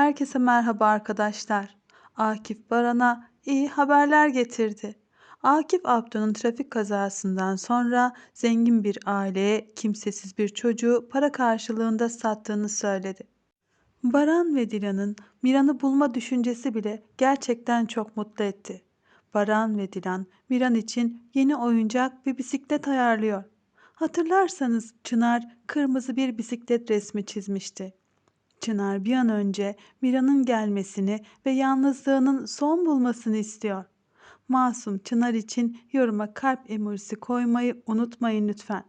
Herkese merhaba arkadaşlar. Akif Baran'a iyi haberler getirdi. Akif Abdu'nun trafik kazasından sonra zengin bir aileye kimsesiz bir çocuğu para karşılığında sattığını söyledi. Baran ve Dilan'ın Miran'ı bulma düşüncesi bile gerçekten çok mutlu etti. Baran ve Dilan Miran için yeni oyuncak bir bisiklet ayarlıyor. Hatırlarsanız Çınar kırmızı bir bisiklet resmi çizmişti. Çınar bir an önce Mira'nın gelmesini ve yalnızlığının son bulmasını istiyor. Masum Çınar için yoruma kalp emojisi koymayı unutmayın lütfen.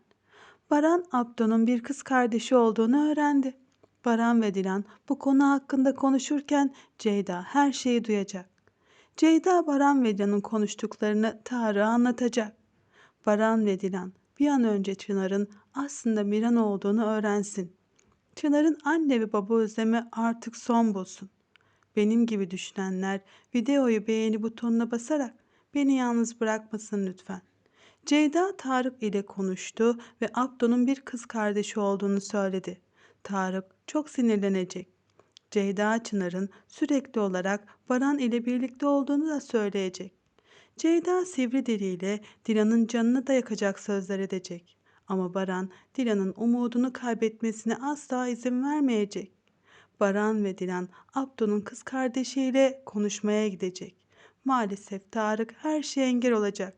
Baran Abdo'nun bir kız kardeşi olduğunu öğrendi. Baran ve Dilan bu konu hakkında konuşurken Ceyda her şeyi duyacak. Ceyda Baran ve Dilan'ın konuştuklarını Tarık'a anlatacak. Baran ve Dilan bir an önce Çınar'ın aslında Miran olduğunu öğrensin. Çınar'ın anne ve baba özlemi artık son bulsun. Benim gibi düşünenler videoyu beğeni butonuna basarak beni yalnız bırakmasın lütfen. Ceyda Tarık ile konuştu ve Abdo'nun bir kız kardeşi olduğunu söyledi. Tarık çok sinirlenecek. Ceyda Çınar'ın sürekli olarak Baran ile birlikte olduğunu da söyleyecek. Ceyda sivri diliyle Dilan'ın canını da yakacak sözler edecek. Ama Baran Dilan'ın umudunu kaybetmesine asla izin vermeyecek. Baran ve Dilan Abdu'nun kız kardeşiyle konuşmaya gidecek. Maalesef Tarık her şeye engel olacak.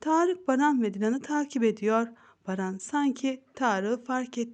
Tarık Baran ve Dilan'ı takip ediyor. Baran sanki Tarık'ı fark etti.